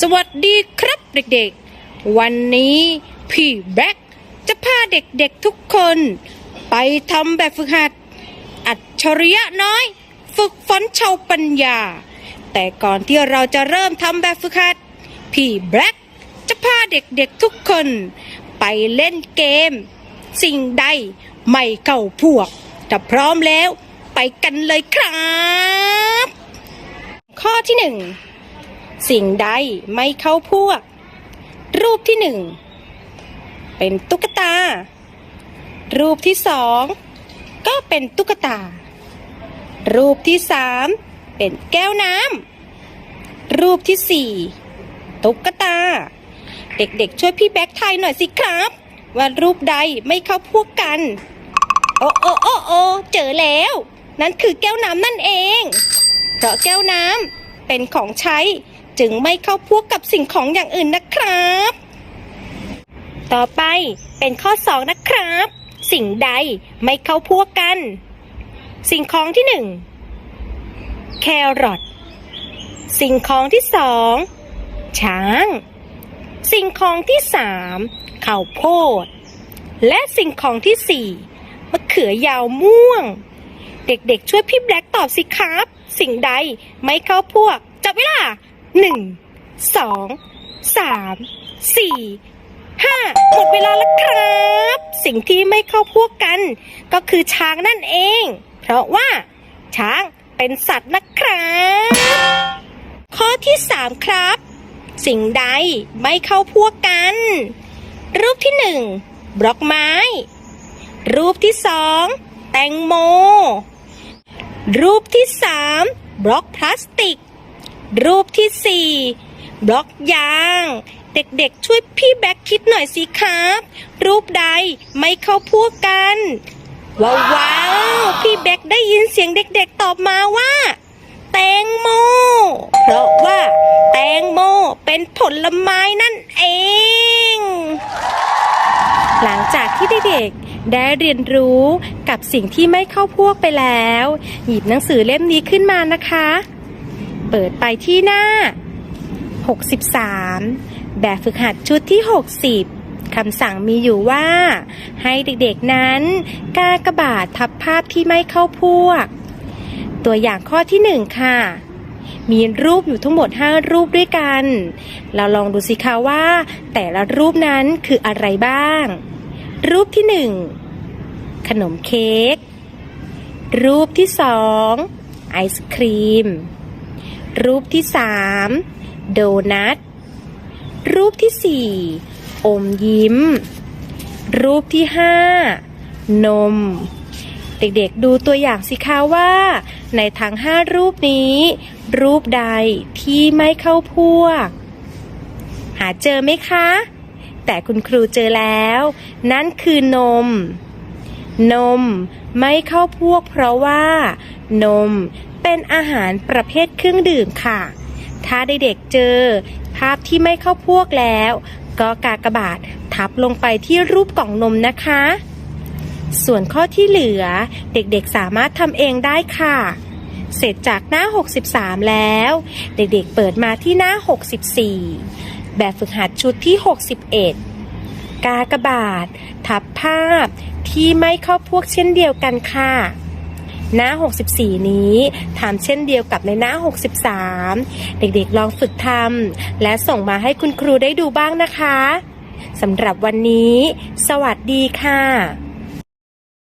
สวัสดีครับเด็กๆ วันนี้พี่แบล็กจะพาเด็กๆทุกคน ไปทำแบบฝึกหัด อัจฉริยะน้อย ฝึกฝนชาวปัญญา แต่ก่อนที่เราจะเริ่มทำแบบฝึกหัด พี่แบล็กจะพาเด็กๆทุกคน ไปเล่นเกม สิ่งใดไม่เข้าพวกถ้าพร้อมแล้วไปกันเลยครับ ข้อที่หนึ่ง สิ่งใดไม่เข้าพวก รูปที่หนึ่งเป็นตุ๊กตา รูปที่สองก็เป็นตุ๊กตา รูปที่สามเป็นแก้วน้ำรูปที่สี่ตุ๊กตา เด็กๆ ช่วยพี่แบ็คไทยหน่อยสิครับ ว่ารูปใดไม่เข้าพวกกัน โอ้โอ้โอ้โอ้เจอแล้ว นั่นคือแก้วน้ำนั่นเอง เพราะแก้วน้ำเป็นของใช้ จึงไม่เข้าพวกกับสิ่งของอย่างอื่นนะครับ ต่อไปเป็นข้อสองนะครับ สิ่งใดไม่เข้าพวกกัน สิ่งของที่หนึ่งแครอทสิ่งของที่สองช้าง สิ่งของที่สามข้าวโพด และสิ่งของที่สี่มะเขือยาวม่วง เด็กๆช่วยพี่แบล็กตอบสิครับ สิ่งใดไม่เข้าพวกจับเวลา หนึ่งสองสามสี่ห้าหมดเวลาแล้วครับ สิ่งที่ไม่เข้าพวกกัน ก็คือช้างนั่นเอง เพราะว่า ช้างเป็นสัตว์นะครับ ข้อที่สามครับ สิ่งใดไม่เข้าพวกกัน รูปที่หนึ่งบล็อกไม้ รูปที่สองแตงโม รูปที่สามบล็อกพลาสติก รูปที่สี่บล็อกยาง เด็กๆ ช่วยพี่แบ็คคิดหน่อยสิครับ รูปใดไม่เข้าพวกกัน ว้าววาวพี่แบ็คได้ยินเสียงเด็กๆตอบมาว่า แตงโม เพราะว่า แตงโมเป็นผลไม้นั่นเอง หลังจากที่เด็กๆได้เรียนรู้กับสิ่งที่ไม่เข้าพวกไปแล้ว หยิบหนังสือเล่มนี้ขึ้นมานะคะ เปิดไปที่หน้า 63 แบบฝึกหัดชุดที่ 60 คำสั่งมีอยู่ว่า ให้เด็กๆนั้น กากระบาททับภาพที่ไม่เข้าพวก ตัวอย่างข้อที่ 1 ค่ะ มีรูปอยู่ทั้งหมด 5 รูปด้วยกัน เราลองดูสิคะว่า แต่ละรูปนั้นคืออะไรบ้าง รูปที่ 1 ขนมเค้ก รูปที่ 2 ไอศครีม รูปที่ 3 โดนัท รูปที่ 4 อมยิ้ม รูปที่ 5 นม เด็กๆดูตัวอย่างสิคะว่า ในทั้งห้ารูปนี้ รูปใดที่ไม่เข้าพวก หาเจอไหมคะ แต่คุณครูเจอแล้ว นั่นคือนม นม ไม่เข้าพวกเพราะว่า นมเป็นอาหารประเภทเครื่องดื่มค่ะ ถ้าเด็กๆเจอ ภาพที่ไม่เข้าพวกแล้ว ก็กากบาททับลงไปที่รูปกล่องนมนะคะ ส่วนข้อที่เหลือเด็กๆสามารถทำเองได้ค่ะ เสร็จจากหน้า 63 แล้ว เด็กๆเปิดมาที่หน้า 64 แบบฝึกหัดชุดที่ 61 กากบาททับภาพที่ไม่เข้าพวกเช่นเดียวกันค่ะหน้า 64 นี้ทำเช่นเดียวกับในหน้า 63 เด็กๆ ลองฝึกทำและส่งมาให้คุณครูได้ดูบ้างนะคะ สำหรับวันนี้ สวัสดีค่ะ